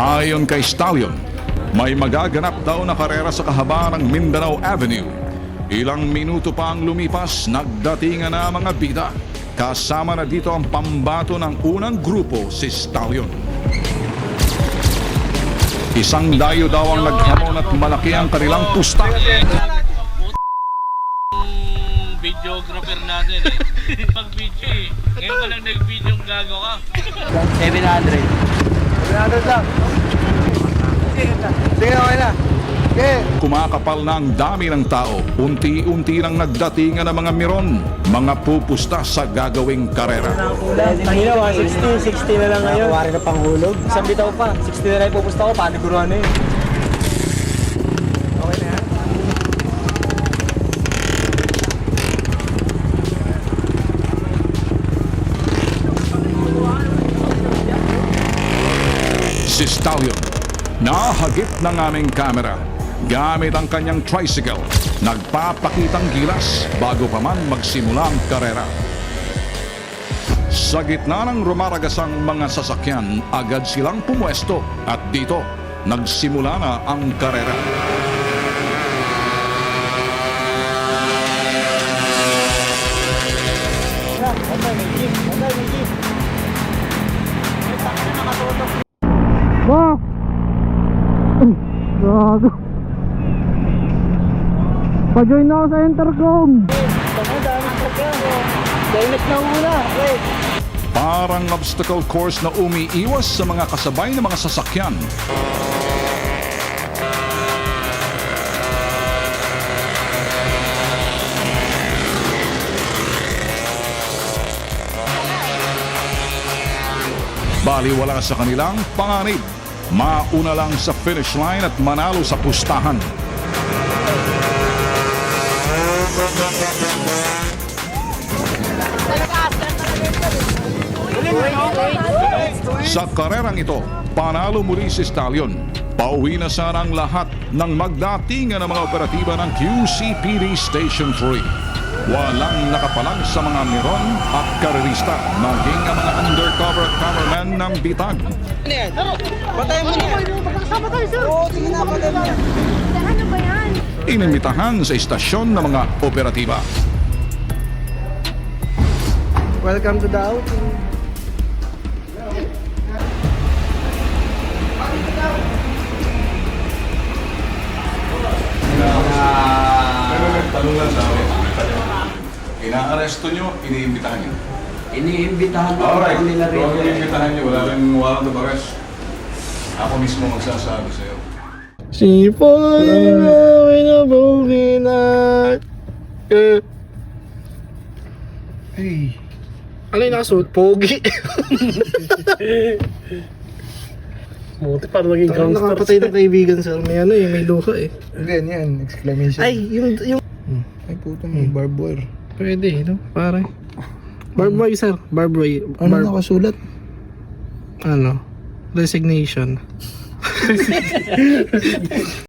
Ayon kay Stallion, may magaganap daw na karera sa kahabaan ng Mindanao Avenue. Ilang minuto pa ang lumipas, nagdatingan na ang mga bida. Kasama na dito ang pambato ng unang grupo, si Stallion. Isang layo daw ang naghamon at malaki ang kanilang pusta. videographer natin eh. Pag-video eh. Ngayon ka lang nag-video gago ka. 700. 700 lang. Sige, okay na. Okay. Kumakapal na ang dami ng tao. Unti-unti lang nagdatingan ang mga miron, mga pupusta sa gagawing karera. Kanina, 160, 60 na lang ngayon. Nakuwari na panghulog. Isang bitaw pa. 60 na lang yung pupusta ko, paniguruan na yun. Okay na yan. Si Stallion, nahagip ng aming kamera. Gamit ang kanyang tricycle, nagpapakitang gilas bago pa man magsimula ang karera. Sa gitna ng rumaragasang mga sasakyan, agad silang pumwesto at dito, nagsimula na ang karera. Ba! Gago. Pa-join na ako sa intercom. Dainet na muna. Wait. Parang obstacle course na umiiwas sa mga kasabay ng mga sasakyan. Baliwala sa kanilang panganib. Mauna lang sa finish line at manalo sa pustahan. Sa karerang ito, panalo muli si Stallion. Pauwi na sana ang lahat ng magdatingan ng mga operatiba ng QCPD Station 3. Walang nakapalang sa mga miron at karerista, maging ang mga undercover cameraman ng bitag. Patayin mo niya. Oo, sige na, patayin mo niya. Ano ba yan? Inimbitahan sa istasyon ng mga operatiba. Welcome to the outing. Inaaresto nyo, iniimbitahan nyo. Iniimbitahan ko Alright, ako nila rin. kung iniimbitahan nyo, wala rin warrant of arrest. Ako mismo magsasabi sa'yo. Sipoy na winabugin at... Eh. Hey. Ano yung nakasuot? Pogi. Buti para naging Parang gangster. nakapatay ng kaibigan sir. May ano eh, may luha eh. Ganyan, yan. Exclamation. Ay, yung, yung... Ay, puto may barbed wire. Pwede, no? Pare. Barb boy sir. Barb boy. Ano Barb, nakasulat? ano? Resignation.